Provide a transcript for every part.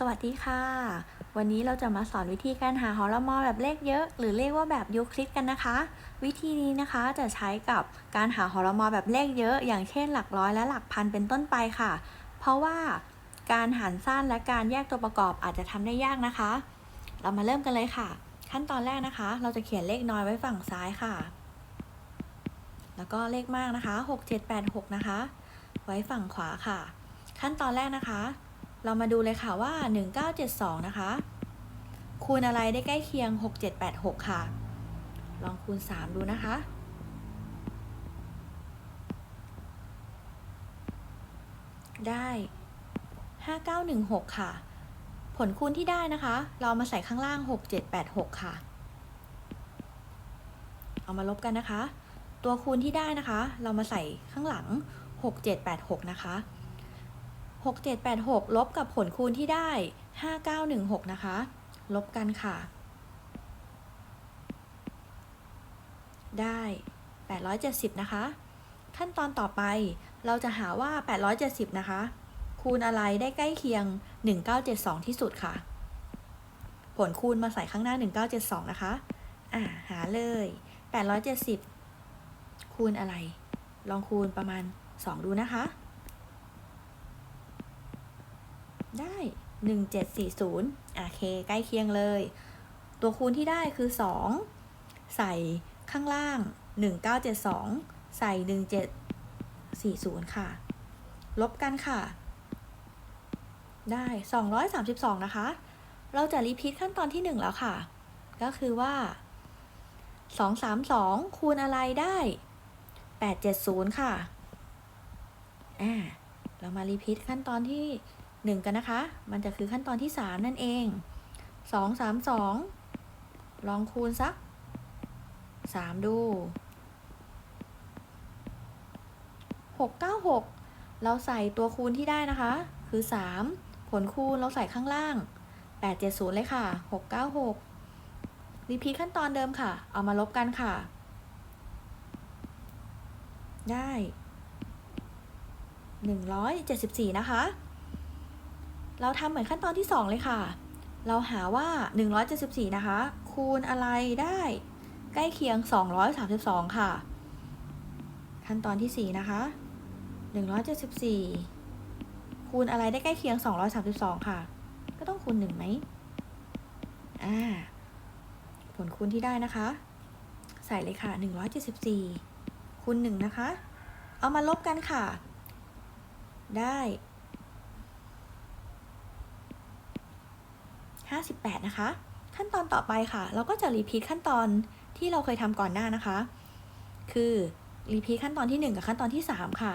สวัสดีค่ะ วันนี้เราจะมาสอนวิธีการหาหอละมอแบบเลขเยอะ หรือเรียกว่าแบบยูคลิดกันนะคะ วิธีนี้นะคะจะใช้กับการหาหอละมอแบบเลขเยอะ อย่างเช่นหลักร้อยและหลักพันเป็นต้นไปค่ะ เพราะว่าการหารสั้นและการแยกตัวประกอบอาจจะทำได้ยากนะคะ เรามาเริ่มกันเลยค่ะ ขั้นตอนแรกนะคะ เราจะเขียนเลขน้อยไว้ฝั่งซ้ายค่ะ แล้วก็เลขมากนะคะ 6 7 8 6 นะคะ ไว้ฝั่งขวาค่ะ ขั้นตอนแรกนะคะ เรามาดูเลยค่ะว่า 1972 นะคะ คูณอะไรได้ใกล้เคียง 6786 ค่ะ ลองคูณ 3 ดูนะคะ ได้ 5916 ค่ะ ผลคูณที่ได้นะคะ เรามาใส่ข้างล่าง 6786 ค่ะ เอามาลบกันนะคะ ตัวคูณที่ได้นะคะ เรามาใส่ข้างหลัง 6786 นะคะ 6786 ลบกับผลคูณที่ได้ 5916 นะคะ ลบกันค่ะ ได้ 870 นะคะ ขั้นตอนต่อไปเราจะหาว่า 870 นะคะ คูณอะไรได้ใกล้เคียง 1972 ที่สุดค่ะ ผลคูณมาใส่ข้างหน้า 1972 นะคะ อ่า หาเลย 870 คูณอะไร ลองคูณประมาณ 2 ดูนะคะ ได้ 1740โอเค ใกล้เคียงเลย ตัวคูณที่ได้คือ 2 ใส่ข้างล่าง 1972 ใส่ 1740 ค่ะ ลบกันค่ะ ได้ 232 นะคะ เราจะรีพีทขั้นตอนที่ 1 แล้วค่ะ ก็คือว่า 232 คูณอะไรได้ 870 ค่ะอ่าเรามารีพีทขั้นตอนที่ 1 กันนะคะ มันจะคือขั้นตอนที่ 3 นั่นเอง 2 3 2 ลองคูณสัก 3 ดู 6 9 6 เราใส่ตัวคูณที่ได้นะคะ คือ 3 ผลคูณเราใส่ข้างล่าง 870 เลยค่ะ 6 9 6 รีพีทขั้นตอนเดิมค่ะ เอามาลบกันค่ะ ได้ 174 นะคะ เราทำเหมือนขั้นตอนที่ 2 เลยค่ะ เราหาว่า 174 นะคะ คูณอะไรได้ใกล้เคียง 232 ค่ะ ขั้นตอนที่ 4 นะคะ 174 คูณอะไรได้ใกล้เคียง 232 ค่ะ ก็ต้องคูณ1ไหมอ่า ผลคูณที่ได้นะคะ ใส่เลยค่ะ 174 คูณ1นะคะ เอามาลบกันค่ะ ได้ 58 นะคะ ขั้นตอนต่อไปค่ะ เราก็จะรีพีทขั้นตอนที่เราเคยทำก่อนหน้านะคะ คือรีพีทขั้นตอนที่ 1 กับขั้นตอนที่ 3 ค่ะ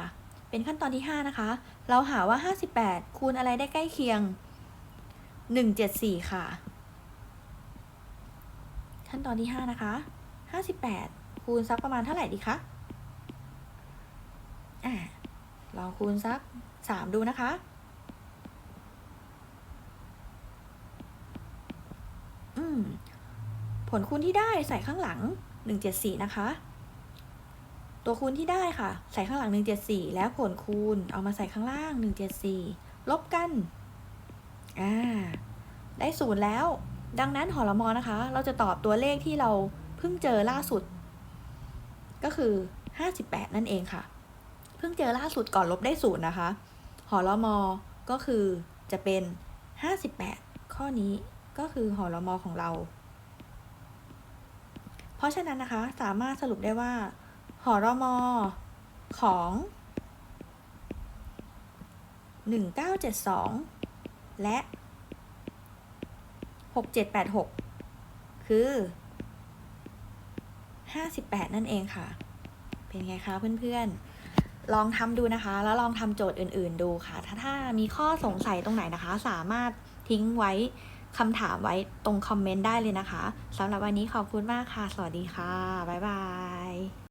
เป็นขั้นตอนที่ 5 นะคะ เราหาว่า 58 คูณอะไรได้ใกล้เคียง 174 ค่ะ ขั้นตอนที่ 5 นะคะ 58 คูณสักประมาณเท่าไหร่ดีคะอ่าลองคูณสัก 3 ดูนะคะ อืม ผลคูณที่ได้ใส่ข้างหลัง 174 นะคะ ตัวคูณที่ได้ค่ะ ใส่ข้างหลัง 174 แล้วผลคูณเอามาใส่ข้างล่าง 174 ลบกัน อ่า ได้ศูนย์แล้ว ดังนั้นหอละมอนะคะ เราจะตอบตัวเลขที่เราเพิ่งเจอล่าสุด ก็คือ 58 นั่นเองค่ะ เพิ่งเจอล่าสุดก่อนลบได้ศูนย์นะคะ หอละมอก็คือจะเป็น 58 ข้อนี้ ก็คือหอละมอของเรา เพราะฉะนั้นนะคะสามารถสรุปได้ว่าหอละมอของ 1972 และ 6786 คือ 58 นั่นเองค่ะ เป็นไงคะเพื่อนๆ ลองทำดูนะคะ แล้วลองทำโจทย์อื่นๆดูค่ะ ถ้าถ้ามีข้อสงสัยตรงไหนนะคะ สามารถทิ้งไว้ คำถามไว้ตรงคอมเมนต์ได้เลยนะคะสำหรับวันนี้ขอบคุณมากค่ะ สวัสดีค่ะ บ๊ายบาย